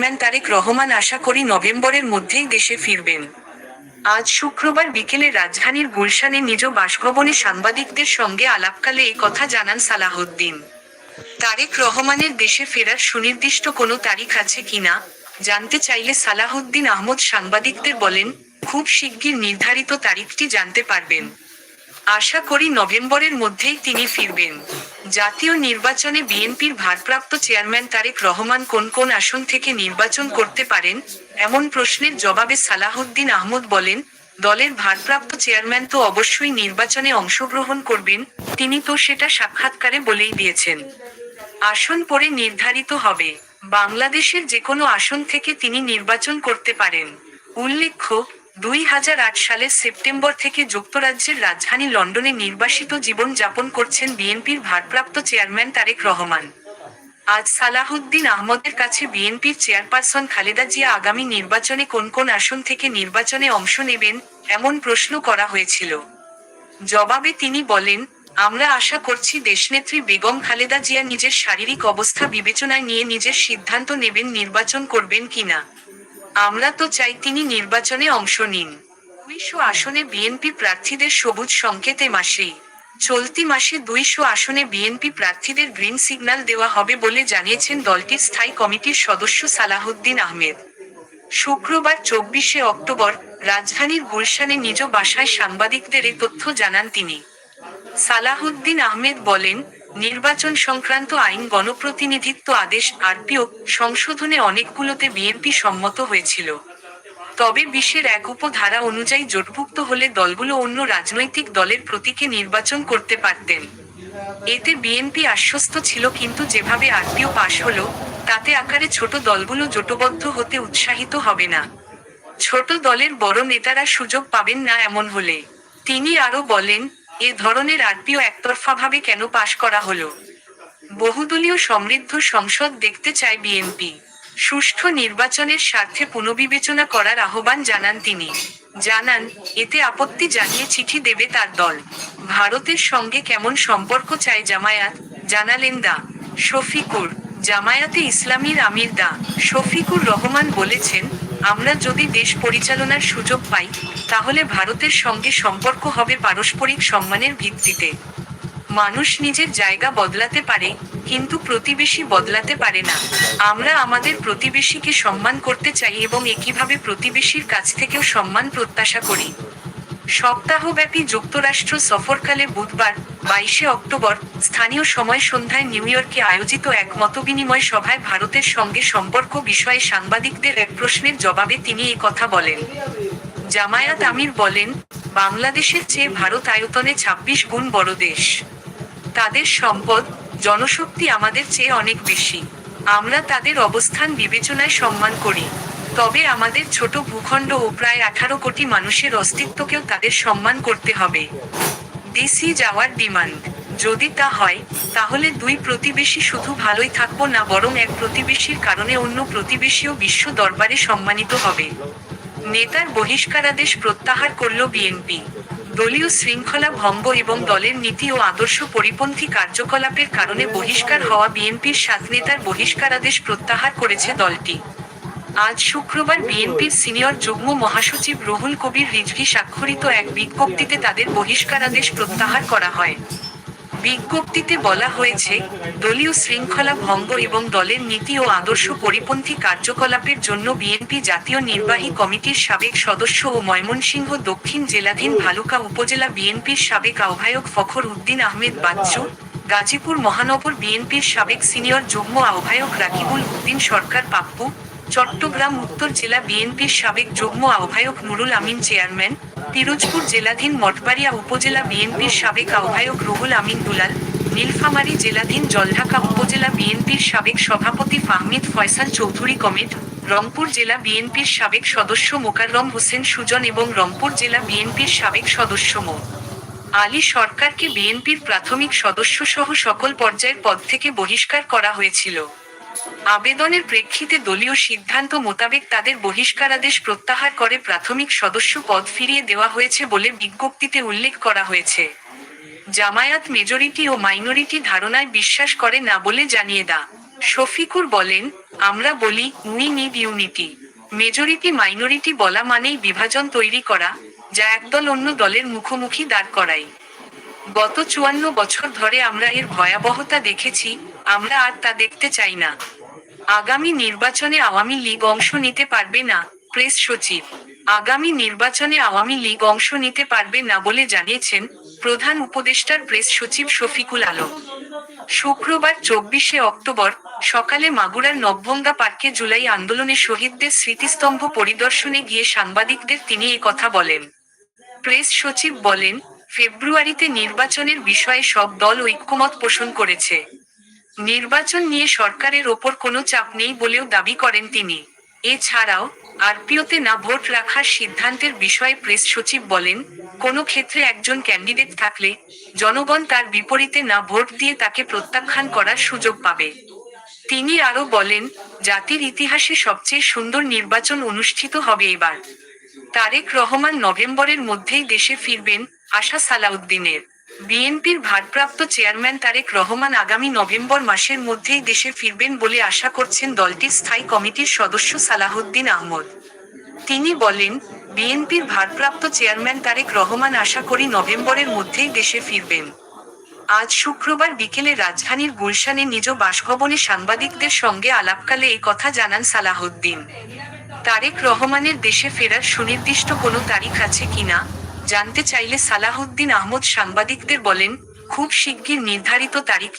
Chairman Tarique Rahman আশা করি নভেম্বরের মধ্যেই দেশে ফিরবেন। আজ শুক্রবার বিকেলে রাজধানীর গুলশানে নিজ বাসভবনে সাংবাদিকদের সঙ্গে আলাপকালে এ কথা জানান সালাহউদ্দিন। তারেক রহমানের দেশে ফেরার সুনির্দিষ্ট কোনো তারিখ আছে কিনা, জানতে চাইলে সালাহউদ্দিন আহমদ সাংবাদিকদের বলেন, খুব শিগগির নির্ধারিত তারিখটি জানতে পারবেন। আশা করি নভেম্বরের মধ্যেই তিনি ফিরবেন। জাতীয় নির্বাচনে বিএনপির ভারপ্রাপ্ত চেয়ারম্যান তারেক রহমান কোন কোন আসন থেকে নির্বাচন করতে পারেন, এমন প্রশ্নের জবাবে সালাহউদ্দিন আহমদ বলেন, দলের ভারপ্রাপ্ত চেয়ারম্যান তো অবশ্যই নির্বাচনে অংশগ্রহণ করবেন, তিনি তো সেটা সাক্ষাৎকারে বলেই দিয়েছেন। আসন পরে নির্ধারিত হবে, বাংলাদেশের যে কোনো আসন থেকে তিনি নির্বাচন করতে পারেন। উল্লেখ্য দুই হাজার আট সালের সেপ্টেম্বর থেকে যুক্তরাজ্যের রাজধানী লন্ডনে নির্বাসিত জীবন যাপন করছেন বিএনপির ভারপ্রাপ্ত চেয়ারম্যান তারেক রহমান। আজ সালাহুদ্দিন আহমদের কাছে বিএনপির চেয়ারপারসন খালেদা জিয়া আগামী নির্বাচনে কোন কোন আসন থেকে নির্বাচনে অংশ নেবেন এমন প্রশ্ন করা হয়েছিল। জবাবে তিনি বলেন, আমরা আশা করছি দেশনেত্রী বেগম খালেদা জিয়া নিজের শারীরিক অবস্থা বিবেচনায় নিয়ে নিজের সিদ্ধান্ত নেবেন নির্বাচন করবেন কিনা। আমরা তো চাই তিনি নির্বাচনে অংশ নিন। দুইশো আসনে বিএনপি প্রার্থীদের সবুজ সংকেত মাসেই চলতি মাসে দুইশো আসনে বিএনপি প্রার্থীদের গ্রিন সিগন্যাল দেওয়া হবে বলে জানিয়েছেন দলটির স্থায়ী কমিটির সদস্য সালাহুদ্দিন আহমেদ। শুক্রবার চব্বিশে অক্টোবর রাজধানীর গুলশানে নিজ বাসায় সাংবাদিকদের এ তথ্য জানান তিনি। সালাহুদ্দিন আহমেদ বলেন নির্বাচন সংক্রান্ত আইন গণপ্রতিনিধিত্ব আদেশ আরপিও সংশোধনে অনেকগুলোতে বিএনপি সম্মত হয়েছিল। তবে বিশের এক উপধারা অনুযায়ী জোটভুক্ত হলে দলগুলো অন্য রাজনৈতিক দলের প্রতীকে নির্বাচন করতে পারতেন। এতে বিএনপি আশ্বস্ত ছিল কিন্তু যেভাবে আরপিও পাশ হলো, তাতে আকারে ছোট দলগুলো জোটবদ্ধ হতে উৎসাহিত হবে না। ছোট দলের বড় নেতারা সুযোগ পাবেন না এমন হলে। তিনি আরও বলেন এ ধরনের আরপিও একতরফাভাবে কেন পাশ করা হলো? বহুদলীয় সমৃদ্ধ সংসদ দেখতে চায় বিএনপি। সুষ্ঠু নির্বাচনের স্বার্থে পুনর্বিবেচনা করার আহ্বান জানান তিনি। জানান, এতে আপত্তি জানিয়ে চিঠি দেবে তার দল। ভারতের সঙ্গে কেমন সম্পর্ক চায় জামায়াত, জানালেন দা, শফিকুর। জামায়াতে ইসলামীর আমির দা শফিকুর রহমান বলেছেন, আমরা যদি দেশ পরিচালনার সুযোগ পাই, তাহলে ভারতের সঙ্গে সম্পর্ক হবে পারস্পরিক সম্মানের ভিত্তিতে। মানুষ নিজের জায়গা বদলাতে পারে, কিন্তু প্রতিবেশী বদলাতে পারে না। আমরা আমাদের প্রতিবেশীকে সম্মান করতে চাই এবং একইভাবে প্রতিবেশীর কাছ থেকেও সম্মান প্রত্যাশা করি। সপ্তাহব্যাপী যুক্তরাষ্ট্র সফরকালে বুধবার, বাইশে অক্টোবর, স্থানীয় সময় সন্ধ্যায় নিউ ইয়র্কে আয়োজিত এক মতবিনিময় সভায় ভারতের সঙ্গে সম্পর্ক বিষয়ে সাংবাদিকদের এক প্রশ্নের জবাবে তিনি এ কথা বলেন। জামায়াত আমির বলেন, বাংলাদেশের চেয়ে ভারত আয়তনে ২৬ গুণ বড় দেশ। তাদের সম্পদ, জনশক্তি আমাদের চেয়ে অনেক বেশি। আমরা তাদের অবস্থান বিবেচনায় সম্মান করি। তবে আমাদের ছোট ভূখণ্ড ও প্রায় আঠারো কোটি মানুষের অস্তিত্বকেও তাদের সম্মান করতে হবে। ডিসি যাওয়ার ডিমান্ড। যদি তা হয়, তাহলে দুই প্রতিবেশী শুধু ভালোই থাকব না বরং এক প্রতিবেশীর কারণে অন্য প্রতিবেশীও বিশ্ব দরবারে সম্মানিত হবে। নেতার বহিষ্কারাদেশ প্রত্যাহার করল বিএনপি। দলীয় শৃঙ্খলা ভঙ্গ এবং দলের নীতি ও আদর্শ পরিপন্থী কার্যকলাপের কারণে বহিষ্কার হওয়া বিএনপির সাত নেতার বহিষ্কারাদেশ প্রত্যাহার করেছে দলটি। আজ শুক্রবার বিএনপির সিনিয়র যুগ্ম মহাসচিব রুহুল কবির রিজভি স্বাক্ষরিত এক বিজ্ঞপ্তিতে তাদের বহিষ্কারাদেশ প্রত্যাহার করা হয়। বিজ্ঞপ্তিতে বলা হয়েছে, দলীয় শৃঙ্খলা ভঙ্গ এবং দলের নীতি ও আদর্শ পরিপন্থী কার্যকলাপের জন্য বিএনপি জাতীয় নির্বাহী কমিটির সাবেক সদস্য ও ময়মনসিংহ দক্ষিণ জেলাধীন ভালুকা উপজেলা বিএনপির সাবেক আহ্বায়ক ফখর উদ্দিন আহমেদ বাচ্চু, গাজীপুর মহানগর বিএনপির সাবেক সিনিয়র যুগ্ম আহ্বায়ক রাকিবুল উদ্দিন সরকার পাপ্পু চট্টগ্রাম, উত্তর জেলা বিএনপির সাবেক যুগ্ম আহ্বায়ক নুরুল আমিন চেয়ারম্যান পিরোজপুর জেলাধীন মঠবাড়িয়া উপজেলা বিএনপির সাবেক আহ্বায়ক রুহুল আমিন দুলাল, নীলফামারী জেলাধীন জলঢাকা উপজেলা বিএনপির সাবেক সভাপতি ফাহমিদ ফয়সাল চৌধুরী কমিট, রংপুর জেলা বিএনপির সাবেক সদস্য মোকাররম হোসেন সুজন এবং রংপুর জেলা বিএনপির সাবেক সদস্য মো। আলী সরকারকে বিএনপির প্রাথমিক সদস্য সহ সকল পর্যায়ের পদ থেকে বহিষ্কার করা হয়েছিল। আবেদনের প্রেক্ষিতে দলীয় সিদ্ধান্ত মোতাবেক তাদের বহিষ্কারাদেশ প্রত্যাহার করে প্রাথমিক সদস্য পদ ফিরিয়ে দেওয়া হয়েছে বলে বিজ্ঞপ্তিতে উল্লেখ করা হয়েছে। জামায়াত মেজরিটি ও মাইনরিটি ধারণায় বিশ্বাস করে না বলে জানিয়ে দা। শফিকুর বলেন, আমরা বলি we need unity. Majority, minority বলা মানেই বিভাজন তৈরি করা, যা একদল অন্য দলের মুখোমুখি দাঁড় করাই গত চুয়ান্ন বছর ধরে আমরা এর ভয়াবহতা দেখেছি, আমরা আর তা দেখতে চাই না। আগামী নির্বাচনে আওয়ামী লীগ অংশ নিতে পারবে না, প্রেস সচিব। আগামী নির্বাচনে আওয়ামী লীগ অংশ নিতে পারবে না বলে জানিয়েছেন প্রধান উপদেষ্টার প্রেস সচিব শফিকুল আলম। শুক্রবার চব্বিশে অক্টোবর সকালে মাগুরার নবভঙ্গা পার্কে জুলাই আন্দোলনে শহীদদের স্মৃতিস্তম্ভ পরিদর্শনে গিয়ে সাংবাদিকদের তিনি কথা বলেন। প্রেস সচিব বলেন ফেব্রুয়ারিতে নির্বাচনের বিষয়ে সব দল ঐক্যমত পোষণ করেছে। নির্বাচন নিয়ে সরকারের ওপর কোনো চাপ নেই বলেও দাবি করেন তিনি। এছাড়াও, আরপিওতে না ভোট রাখার সিদ্ধান্তের বিষয়ে প্রেস সচিব বলেন, কোনো ক্ষেত্রে একজন ক্যান্ডিডেট থাকলে জনগণ তার বিপরীতে না ভোট দিয়ে তাকে প্রত্যাখ্যান করার সুযোগ পাবে। তিনি আরও বলেন, জাতির ইতিহাসে সবচেয়ে সুন্দর নির্বাচন অনুষ্ঠিত হবে এবার। তারেক রহমান নভেম্বরের মধ্যেই দেশে ফিরবেন আশা সালাউদ্দিনের। বিএনপির ভারপ্রাপ্ত চেয়ারম্যান তারেক রহমান আগামী নভেম্বর মাসের মধ্যেই দেশে ফিরবেন বলে আশা করছেন দলটির স্থায়ী কমিটির সদস্য সালাহুদ্দিন আহমদ। তিনি বলেন, বিএনপির ভারপ্রাপ্ত চেয়ারম্যান তারেক রহমান আশা করি নভেম্বরের মধ্যেই দেশে ফিরবেন। আজ শুক্রবার বিকেলে রাজধানীর গুলশানে নিজ বাসভবনে সাংবাদিকদের সঙ্গে আলাপকালে এই কথা জানান সালাহুদ্দিন তারেক রহমানের দেশে ফেরার সুনির্দিষ্ট কোনো তারিখ আছে কিনা? জানতে চাইলে সালাহুদ্দিন আহমদ সাংবাদিকদের বলেন খুব শিগগির নির্ধারিত তারিখটি